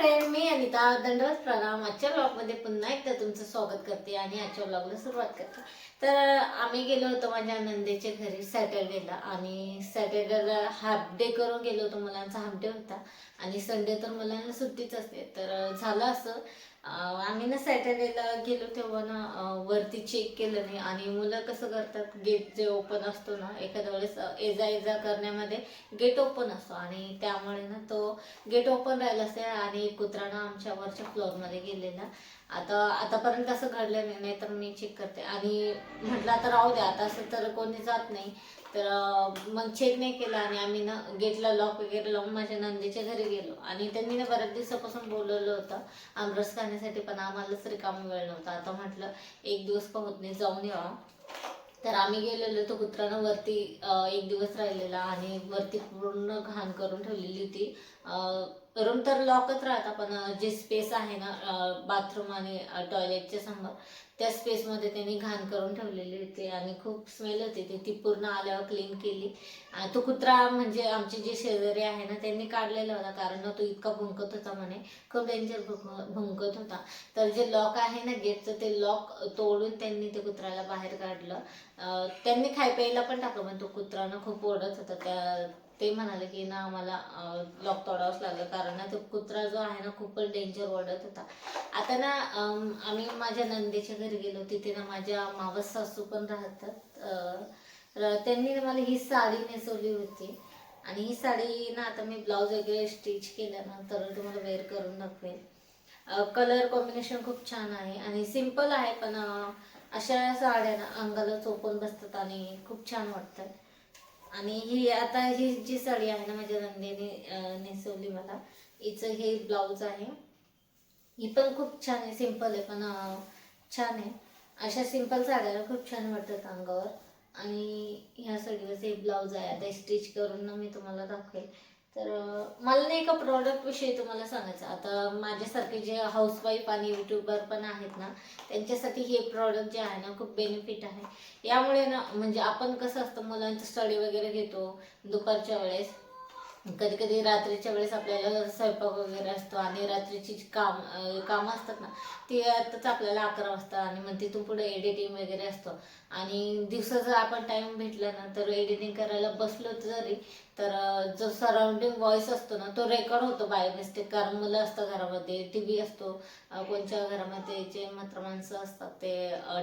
Friend मी अनिता दंडवत प्रणाम. आजच्या ब्लॉगमध्ये पुन्हा एकदा तुमचं स्वागत करते आणि आजच्या ब्लॉगला सुरुवात करते. तर आम्ही गेलो होतो माझ्या नंदेच्या घरी सॅटर्डेला आणि सॅटर्डेला हाफ डे करून गेलो होतो मुलांचा हाफ डे होता. आणि संडे तर मुलांना सुट्टीच असते. तर झालं असं. आम्ही ना सॅटर्डेला गेलो तेव्हा ना वरती चेक केलं नाही. आणि मुलं कसं करतात गेट जे ओपन असतो ना एखाद्या वेळेस एजा एजा करण्यामध्ये गेट ओपन असतो. आणि त्यामुळे ना तो गेट ओपन राहिला असते आणि कुत्रा ना आमच्या वरच्या फ्लोअरमध्ये गेलेला. आता आतापर्यंत असं घडलं नाही नाही तर मी चेक करते. आणि म्हटलं आता राहू द्या आता असं तर कोणी जात नाही. तर मग चेक नाही केला आणि आम्ही ना गेटला लॉक वगैरे लावून माझ्या नंदीच्या घरी गेलो. आणि त्यांनी ना बऱ्याच दिवसापासून बोलवलं होतं आमरस खाण्यासाठी पण आम्हालाच रिकामी वेळ नव्हता. आता म्हटलं एक दिवस का होत नाही जाऊन यावं तर आम्ही गेलेलो तो कुत्रानं वरती एक दिवस राहिलेला आणि वरती पूर्ण घाण करून ठेवलेली होती. रूम तर लॉकच राहता पण जे स्पेस आहे ना बाथरूम आणि टॉयलेटच्या समोर त्या स्पेसमध्ये त्यांनी घाण करून ठेवलेली होती आणि खूप स्मेल होती. ती ती पूर्ण आल्यावर क्लीन केली. आणि तो कुत्रा म्हणजे आमचे जे शेजारी आहे ना त्यांनी काढलेला होता कारण तो इतका भुंकत होता म्हणे. खूप डेंजर भुंकत होता. तर जे लॉक आहे ना गेटचं ते लॉक तोडून त्यांनी ते कुत्र्याला बाहेर काढलं. त्यांनी खाय प्यायला पण टाकलं पण तो कुत्रा ना खूप ओढत होता. त्या ते म्हणाले की ना आम्हाला लॉक तोडावंच लागलं. कारण ना तो कुत्रा जो आहे ना खूपच डेंजर ओढत होता. आता ना आम्ही माझ्या नंदेच्या घरी गेलो. तिथे ना माझ्या मावस सासू पण राहतात. त्यांनी मला ही साडी नेसवली होती. आणि ही साडी ना आता मी ब्लाऊज वगैरे स्टिच केल्यानंतर ना तर तुम्हाला वेअर करून दाखवेल कलर कॉम्बिनेशन खूप छान आहे. आणि सिंपल आहे पण अशा साड्या ना अंगाला चोपून बसतात आणि खूप छान वाटतात. आणि ही आता ही जी साडी आहे ना माझ्या नंदेने नेसवली मला हिचं हे ब्लाऊज आहे. ही पण खूप छान आहे सिंपल आहे पण छान आहे. अशा सिंपल साड्या खूप छान वाटतात अंगावर. आणि ह्या साडीवरचं हे ब्लाऊज आहे आता स्टिच करून ना मी तुम्हाला दाखवेल. तर मला नाही का प्रॉडक्ट विषयी तुम्हाला सांगायचं आता माझ्यासारखे जे हाऊसवाईफ आणि युट्यूबर पण आहेत ना त्यांच्यासाठी हे प्रॉडक्ट जे आहे ना खूप बेनिफिट आहे. यामुळे ना म्हणजे आपण कसं असतं मुलांचं स्टडी वगैरे घेतो दुपारच्या वेळेस. कधी कधी रात्रीच्या वेळेस आपल्याला स्वयंपाक वगैरे असतो आणि रात्रीची जी काम कामं असतात ना ती आताच आपल्याला अकरा वाजता आणि मग तिथून पुढे एडिटिंग वगैरे असतो. आणि दिवसा जर आपण टाइम भेटला ना तर एडिटिंग करायला बसलो जरी तर जो सराउंडिंग व्हॉइस असतो ना तो रेकॉर्ड होतो बाय मिस्टेक कारण मुलं असतं घरामध्ये टी व्ही असतो कोणच्या घरामध्ये जे मात्र माणसं असतात ते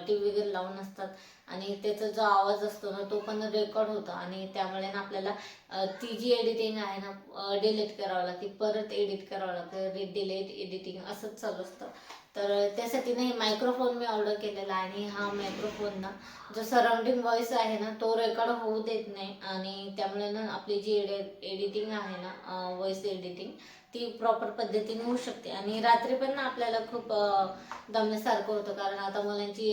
टी व्ही वगैरे लावून असतात. आणि त्याचा जो आवाज असतो ना तो पण रेकॉर्ड होतो. आणि त्यामुळे ना आपल्याला ती जी एडिटिंग आहे ना डिलीट करावं लागते परत एडिट करावं लागतं डिलीट एडिटिंग असंच चालू असतं. तर त्यासाठी ना हे मायक्रोफोन मी ऑर्डर केलेला आणि हा मायक्रोफोन ना जो सराउंडिंग व्हॉइस आहे ना तो रेकॉर्ड होऊ देत नाही. आणि त्यामुळे ना आपली जी एडि एडिटिंग आहे ना व्हॉइस एडिटिंग ती प्रॉपर पद्धतीने होऊ शकते. आणि रात्री पण ना आपल्याला खूप दमल्यासारखं होतं. कारण आता मुलांची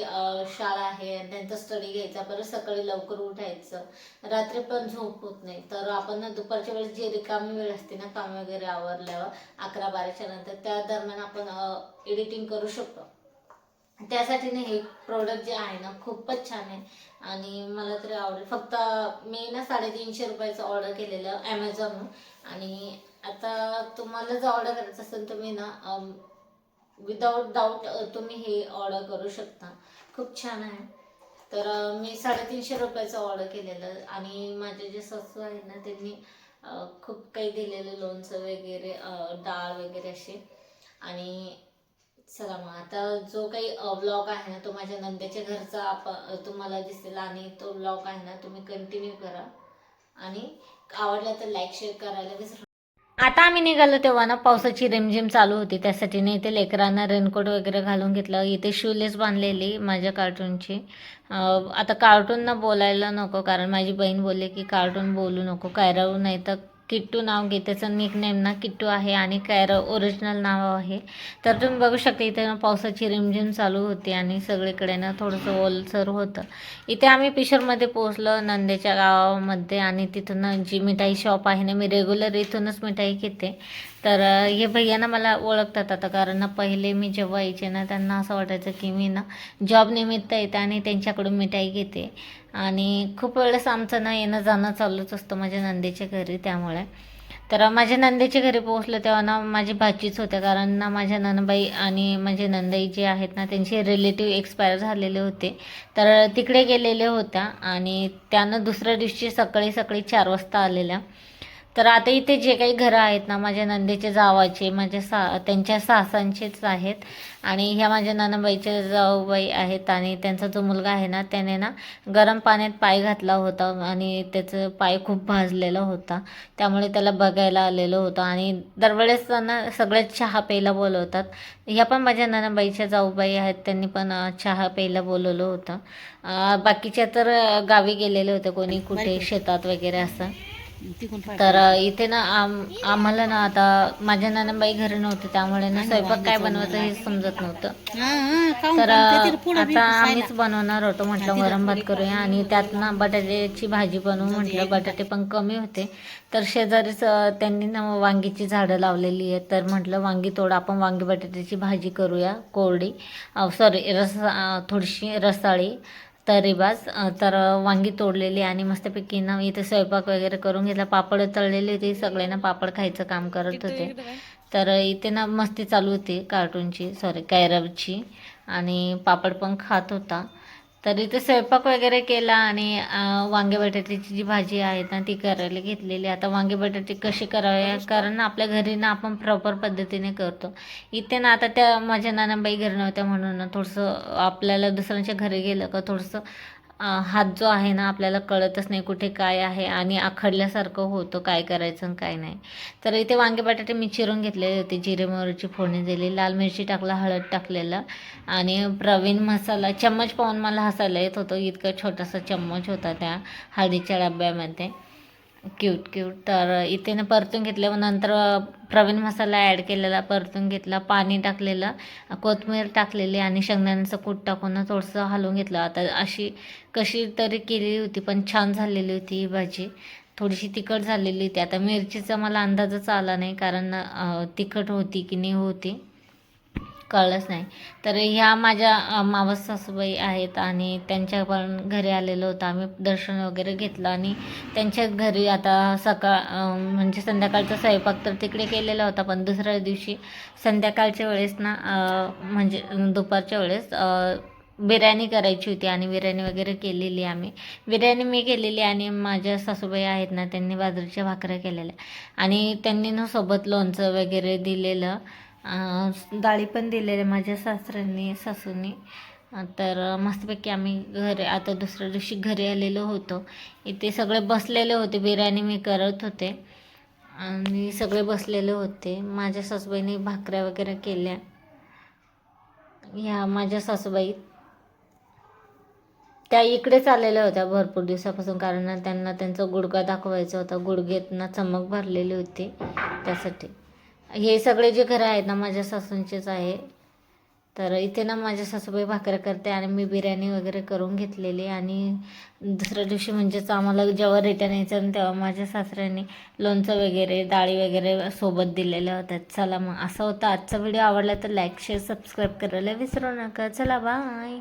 शाळा आहे आणि त्यांचा स्टडी घ्यायचा परत सकाळी लवकर उठायचं. रात्री पण झोप होत नाही. तर आपण ना दुपारच्या वेळेस जे रिकामी वेळ असते ना काम वगैरे आवरल्यावर अकरा बाराच्या नंतर त्या दरम्यान आपण एडिटिंग करू शकतो. त्यासाठी ना हे प्रोडक्ट जे आहे ना खूपच छान आहे. आणि मला तरी आवडेल. फक्त मी ना साडेतीनशे रुपयाचं ऑर्डर केलेलं ॲमेझॉनवर आणि आता तुम्हाला जर ऑर्डर करायचं असेल तुम्ही ना विदाऊट डाऊट तुम्ही हे ऑर्डर करू शकता. खूप छान आहे. तर मी साडेतीनशे रुपयाचं ऑर्डर केलेलं आणि माझे जे सासू आहे ना त्यांनी खूप काही दिलेलं लोणचं वगैरे डाळ वगैरे असे. आणि चला मग आता जो काही ब्लॉग आहे ना तो माझ्या नंद्याच्या घरचा आप तुम्हाला दिसेल आणि तो ब्लॉग आहे ना तुम्ही कंटिन्यू करा. आणि आवडला तर लाईक शेअर करायला विसरू आता आम्ही निघालो तेव्हा ना पावसाची रिमझिम चालू होती. त्यासाठी ना इथे लेकरांना रेनकोट वगैरे घालून घेतलं. इथे शूलेस बांधलेली माझ्या कार्टूनची आता कार्टूनना बोलायला नको कारण माझी बहीण बोलली की कार्टून बोलू नको कायरावू नाही तर किट्टू नाव घे त्याचं निकनेम ना किट्टू आहे आणि कॅर ओरिजिनल नाव आहे. तर तुम्ही बघू शकता इथे ना पावसाची रिमझिम चालू होती आणि सगळीकडे ना थोडंसं ओलसर होतं. इथे आम्ही पिशरमध्ये पोहोचलो नंदेच्या गावामध्ये आणि तिथून ना जी मिठाई शॉप आहे ना मी रेग्युलर इथूनच मिठाई घेते. तर हे भैया ना मला ओळखतात आता. कारण ना पहिले मी जेव्हा यायचे ना त्यांना असं वाटायचं की मी ना जॉब निमित्त येते आणि त्यांच्याकडून मिठाई घेते. आणि खूप वेळेस आमचं ना येणं जाणं चालूच असतं माझ्या नंदेच्या घरी त्यामुळे. तर माझ्या नंदेच्या घरी पोहोचलं तेव्हा ना माझी भाचीच होत्या. कारण ना माझ्या ननबाई आणि माझे नंदाई जे आहेत ना त्यांचे रिलेटिव्ह एक्सपायर झालेले होते. तर तिकडे गेलेले होत्या आणि त्यानं दुसऱ्या दिवशी सकाळी सकाळी चार वाजता आलेल्या. तर आता इथे जे काही घरं आहेत ना माझ्या नंदेचे जावाचे माझ्या सा त्यांच्या सासांचेच आहेत. आणि ह्या माझ्या ननबाईचे जाऊबाई आहेत आणि त्यांचा जो मुलगा आहे ना त्याने ना गरम पाण्यात पाय घातला होता आणि त्याचं पाय खूप भाजलेला होता. त्यामुळे त्याला बघायला आलेलं होतं आणि दरवेळेस ना सगळ्यात चहा प्यायला बोलवतात. ह्या पण माझ्या ननबाईच्या जाऊबाई आहेत त्यांनी पण चहा प्यायला बोलवलं होतं. बाकीच्या तर गावी गेलेले होते कोणी कुठे शेतात वगैरे असं. तर इथे ना आम आम्हाला ना आता माझ्या नानाबाई घरी नव्हते त्यामुळे ना स्वयंपाक काय बनवायचं हे समजत नव्हतं. तर आता. आम्हीच बनवणार होतो म्हटलं वरण भात करूया. आणि त्यात ना बटाट्याची भाजी बनवू म्हटलं. बटाटे पण कमी होते. तर शेजारीच त्यांनी ना वांगीची झाडं लावलेली आहेत. तर म्हटलं वांगी तोड आपण वांगी बटाट्याची भाजी करूया कोरडी. सॉरी रस थोडीशी रसाळी. तरीबाज अ, तर वांगी तोडलेली आणि मस्तपैकी ना इथे स्वयंपाक वगैरे करून घेतला. पापड तळलेले होते सगळ्यांना पापड खायचं काम करत होते. तर इथे ना मस्ती चालू होती कार्टूनची सॉरी कायरवची आणि पापड पण खात होता. तर इथे स्वयंपाक वगैरे केला आणि वांगे बटाट्याची जी भाजी आहे ना ती करायला घेतलेली. आता वांगे बटाटे कशी करावे? कारण आपल्या घरी ना आपण प्रॉपर पद्धतीने करतो. इथे ना आता त्या माझ्या नानाबाई घरी नव्हत्या म्हणून ना थोडंसं आपल्याला दुसऱ्यांच्या घरी गेलं का थोडंसं हात जो आहे ना आपल्याला कळतच नाही कुठे काय आहे आणि आखडल्यासारखं होतं काय करायचं आणि काय नाही. तर इथे वांगे बटाटे मी चिरून घेतलेले होते. जिरे मोहरीची फोडणी दिली लाल मिरची टाकला हळद टाकलेलं आणि प्रवीण मसाला चम्मच पाहून मला हसायला येत होतं. इतका छोटासा चम्मच होता त्या हळदीच्या डब्यामध्ये. क्यूट क्यूट तर इथे ना परतून घेतल्यावर नंतर प्रवीण मसाला ॲड केलेला परतून घेतला पाणी टाकलेलं कोथमीर टाकलेली आणि शेंगदाण्याचं कूट टाकून थोडंसं हलवून घेतलं. आता अशी कशी तरी केलेली होती पण छान झालेली होती ही भाजी. थोडीशी तिखट झालेली होती. आता मिरचीचा मला अंदाजच आला नाही कारण तिखट होती की नाही होती. कळलंच नाही. तर ह्या माझ्या मावस सासूबाई आहेत आणि त्यांच्या पण घरी आलेलो होतं. आम्ही दर्शन वगैरे घेतलं आणि त्यांच्या घरी आता सकाळ म्हणजे संध्याकाळचा स्वयंपाक तर तिकडे केलेला होता पण दुसऱ्या दिवशी संध्याकाळच्या वेळेस ना म्हणजे दुपारच्या वेळेस बिर्याणी करायची होती आणि बिर्याणी वगैरे केलेली आम्ही. बिर्याणी मी केलेली आणि माझ्या सासूबाई आहेत ना त्यांनी बाजरीच्या भाकऱ्या केलेल्या. आणि त्यांनी ना सोबत लोणचं वगैरे दिलेलं. डाळी पण दिलेल्या माझ्या सासऱ्यांनी सासूनी. तर मस्तपैकी आम्ही घरी आता दुसऱ्या दिवशी घरी आलेलो होतो. इथे सगळे बसलेले होते बिर्याणी मी करत होते. आणि सगळे बसलेले होते. माझ्या सासूबाईने भाकऱ्या वगैरे केल्या. ह्या माझ्या सासूबाई त्या इकडेच आलेल्या होत्या भरपूर दिवसापासून कारण त्यांना त्यांचा गुडघा दाखवायचा होता. गुडघेतना चमक भरलेली होती त्यासाठी. हे सगळे जे घरं आहेत ना माझ्या सासूंचेच आहे. तर इथे ना माझ्या सासूबाई भाकऱ्या करते आणि मी बिर्याणी वगैरे करून घेतलेली. आणि दुसऱ्या दिवशी म्हणजेच आम्हाला जेव्हा रिटर्न यायचं ना तेव्हा माझ्या सासऱ्याने लोणचं वगैरे डाळी वगैरे सोबत दिलेल्या होत्या चला मग असं होतं आजचा व्हिडिओ आवडला तर लाईक शेअर सबस्क्राईब करायला विसरू नका. चला बाय